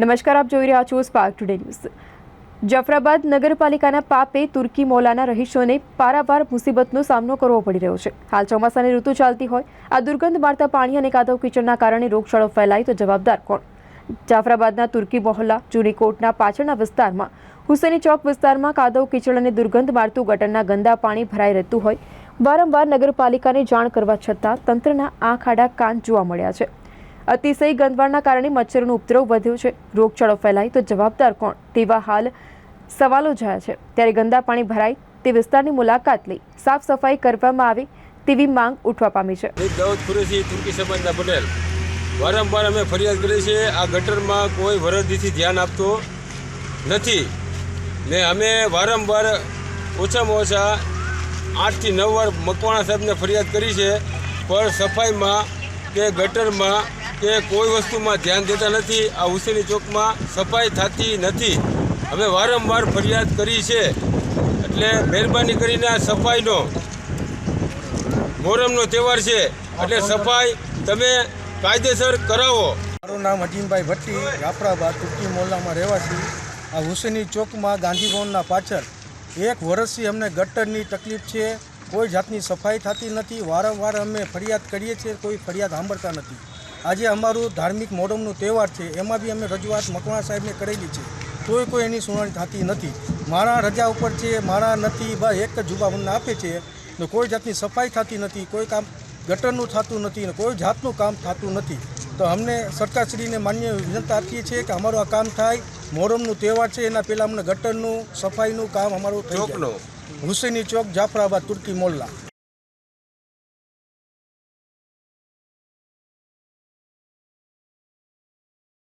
નમસ્કાર, આપ જોઈ રહ્યા છો સ્પાર્ક ટુડે ન્યૂઝ જાફરાબાદ નગરપાલિકાના પાપે તુર્કી મોલાના રહીશોને પારાવાર મુસીબતનો સામનો કરવો પડી રહ્યો છે. હાલ ચોમાસાની ઋતુ ચાલતી હોય, આ દુર્ગંધ મારતા પાણી અને કાદવ કિચડના કારણે રોગચાળો ફેલાય તો જવાબદાર કોણ? જાફરાબાદના તુર્કી મોહલ્લા, જૂની કોટના પાછળના વિસ્તારમાં, હુસેની ચોક વિસ્તારમાં કાદવ કિચડ અને દુર્ગંધ મારતું ગટરના ગંદા પાણી ભરાઈ રહેતું હોય, વારંવાર નગરપાલિકાને જાણ કરવા છતાં તંત્રના આંખ આડા કાન જોવા મળ્યા છે. અતિશય ગંદવાડના કારણે મચ્છરોનો ઉપદ્રવ વધ્યો છે. રોગચાળો ફેલાય તો જવાબદાર કોણ? તેવા હાલ સવાલો જયા છે. ત્યારે ગંદા પાણી ભરાય તે વિસ્તારની મુલાકાત લઈ સાફ સફાઈ કરવામાં આવે તેવી માંગ ઉઠવા પામી છે. દાઉદ કુરેશી તુર્કી સમાજના વારંવાર અમે ફરિયાદ કરી છે આ ગટરમાં કોઈ વરદીથી ધ્યાન આપતો નથી. ને અમે વારંવાર ઓછામાં ઓછા આઠથી નવ વાર મકવાણા સાહેબને ફરિયાદ કરી છે, પણ સફાઈમાં કે ગટરમાં કે કોઈ વસ્તુમાં ધ્યાન દેતા નથી, આ હુસેની ચોકમાં સફાઈ થતી નથી. અમે વારંવાર ફરિયાદ કરી છે. એટલે મહેરબાની કરીને આ સફાઈનો મોરમનો તહેવાર છે. એટલે સફાઈ તમે કાયદેસર કરાવો. મારું નામ અજીમભાઈ ભટ્ટી, જાફરાબાદ તુર્કી મોહલ્લામાં રહેવાસી. આ હુસેની ચોકમાં ગાંધી ભવનના પાછળ એક વર્ષથી અમને ગટરની તકલીફ છે. કોઈ જાતની સફાઈ થતી નથી. વારંવાર અમે ફરિયાદ કરીએ છીએ. કોઈ ફરિયાદ સાંભળતા નથી. આજે અમારું ધાર્મિક મોડમનો તહેવાર છે એમાં બી અમે રજૂઆત મકવાણા સાહેબને કરેલી છે. તોય કોઈ એની સુનાવણી થતી નથી. મારા રજા ઉપર છે મારા નથી બસ એક જ જુબા અમને આપે છે. ને કોઈ જાતની સફાઈ થતી નથી કોઈ કામ ગટરનું થતું નથી ને કોઈ જાતનું કામ થતું નથી. તો અમને સરકારશ્રીને માન્ય વિનંતી આપીએ છીએ કે અમારું આ કામ થાય મોહરમનું તહેવાર છે એના પહેલાં અમને ગટરનું સફાઈનું કામ અમારું ચોકનો. હુસેની ચોક જાફરાબાદ તુર્કી મોલ્લા.